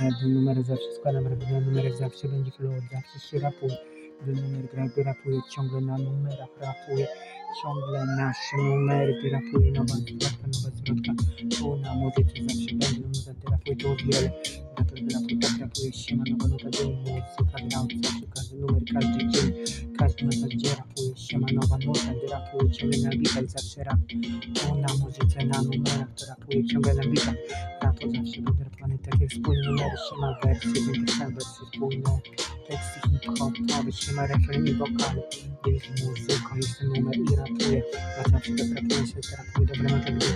Do numer zawsze składam rap, do numer zawsze będzie flow, zawsze się rapuje. Do numer gra, rapuje, ciągle na numerach rapuje. Ciągle nasze numery, gdy rapuje nowa zwrotka, nowa zwrotka. Tu na muzyce zawsze będzie numer, rapuje to wiele. Gdy rapuje, tak rapuje, siema, nowa nuta, dzień, muzyka, gra od zawsze, każdy numer, każdy dzień. Każdy numer, gdzie rapuje, siema, nowa nuta, gdy rapuje, ciągle na bitach, zawsze rap. Tu na muzyce, na numerach, to rapuje, ciągle na bitach. Rap od zawsze będę takie wspólne numery, siema, wersy, będzie sam wersy wspólne. Teksty hip-hopowe, siema, refren i wokale. Jest jest ten numer i rapuję. A zawsze tak rapuję, się rapuję, dobre metody.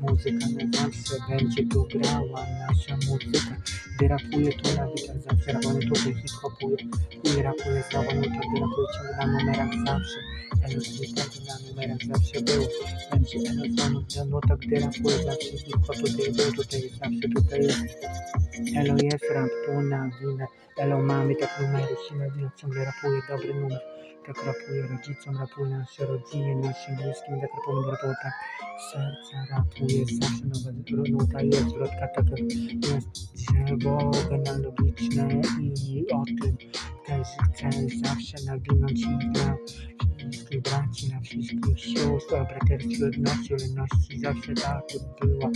Muzyka na zawsze będzie tu grała, nasza muzyka. Gdy rapuję, to na bitach zawsze rapowany, tutaj hip-hopuję. I rapuję no to gdy rapuję ciągle na numerach zawsze. Elo, będzie na numerach zawsze było. Będzie elo, znowu, no to gdy rapuję zawsze hip-hop tutaj był, tutaj jest zawsze, tutaj jest. Elo jest rap, tu na winę. Elo mamy tak numery, siłę ciągle rapuje dobry numer. Tak rapuje rodzicom, rapuje nasze rodzinie, naszym bliskim, tak rapuje tak serca, rapuje zawsze nowe nuta jest, zwrotka tak jest drzewo genealogiczne i o tym też chcę zawsze nawinąć i dla braci, na wszystkich sióstr, o braterstwie, jedności, jedności, zawsze tak była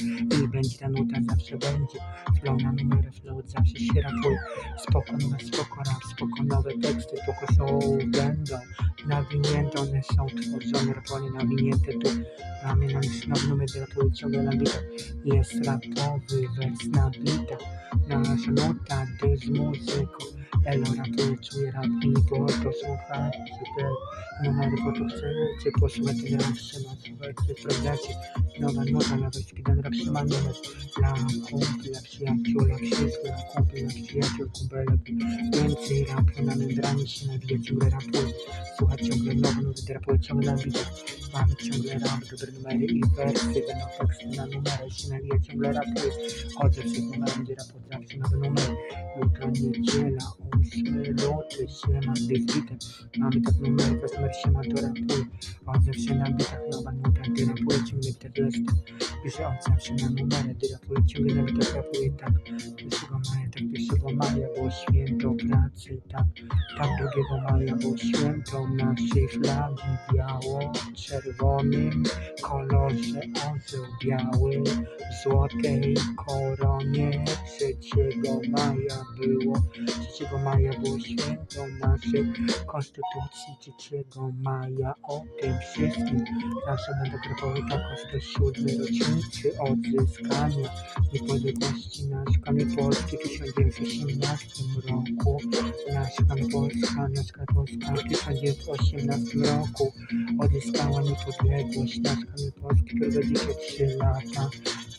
i będzie ta nuta, zawsze będzie. Flow na numerę, flow zawsze się rapuje, spoko, nowe, spoko, rap, spoko, nowe teksty, spoko są, będą nawinięte, one są tworzone, rapowanie nawinięte, tu. Mamy na nowy numer, rapuje ciągle na bitach, jest rapowy wers na bitach, nasza nuta, ty z muzyką, elo rapuje, czuję rap i bo to słuchacie, te numery, bo to chcecie, posłuchać ten rap, trzyma, słuchajcie, sprawdzacie, nowa nuta, nowe skidan rap, trzyma numer, dla kumpla, przyjaciół, wszystko, dla kumpla, przyjaciół, kumpelek, więcej rapu, na membranie się nawija, ciągle rapuje, słuchać ciągle nowe nuty, rapuje ciągle na bitach, mamy ciągle rap, dobre numery i wersy, będą teksty na numery, się nawija, ciągle rapuje, chodzę przez numery, będzie rap od zawsze, nowe numery, jutro niedziela, ósmy luty, siema, dysbitem, mamy tak numery, to numer siema, to rapuje, od zawsze na bitach, nowa nuta, gdy rapuje, ciągle wtedy jestem, piszę od zawsze na numery, gdy rapuje, ciągle na bitach, rapuje, tak, 1 maja, tak 1 maja było święto pracy, tam, tam 2 maja było święto naszej flagi biało-czerwonym kolorze orzeł biały w złotej koronie 3 maja było. 3 maja było święto naszej konstytucji 3 maja o tym wszystkim. Nasza będę proponował tak 107 rocznicy odzyskania niepodległości naszkami Polski 1900 2018 roku. Mieszkam Polska, Mieszka Polska w 1918 roku. Odzyskała niepodległość, Mieszkamy Polski, które 23 lata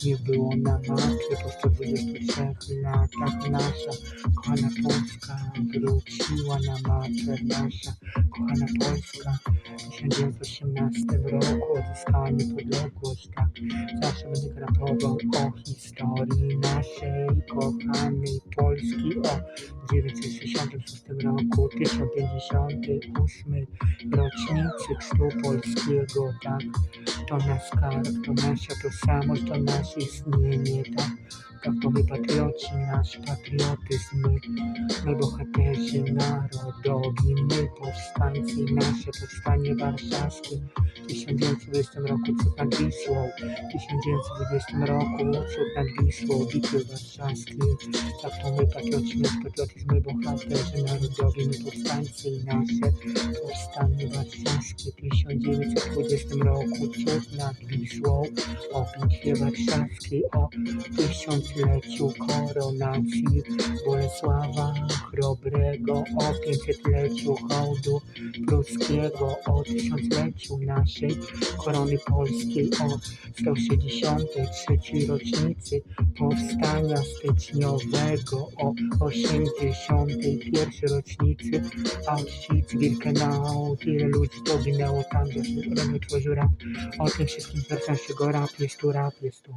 nie było na mapie po 123 latach nasza. Kochana Polska wróciła na mapę nasza. Kochana Polska w 1918 roku odzyskała niepodległość tak. Zawsze będę rapował o historii naszej kochanej Polski. O 966 roku 1058 rocznicy chrztu polskiego tak to nasz skarb, to nasza tożsamość, to nasze istnienie, tak? Tak to my patrioci, nasz patriotyzm, my, my bohaterzy narodowi, my powstańcy, nasze powstanie warszawskie. W 1920 roku cud nad Wisłą, w 1920 roku cud nad Wisłą, bitwy warszawskie. Tak to my patrioci, nasz patriotyzm, my bohaterzy narodowi, my powstańcy i nasze powstanie warszawskie. W 1920 roku cud nad Wisłą, o bitwie warszawskiej, o tysiącleciu koronacji Bolesława Chrobrego, o pięćsetleciu hołdu pruskiego, o tysiącleciu naszej korony polskiej o 163 rocznicy powstania styczniowego, o 81 rocznicy Auschwitz-Birkenau, tyle ludzi to ginęło tam, że robią tworzył rap. O tym wszystkim serca się go rap, jest tu rap, jest tu.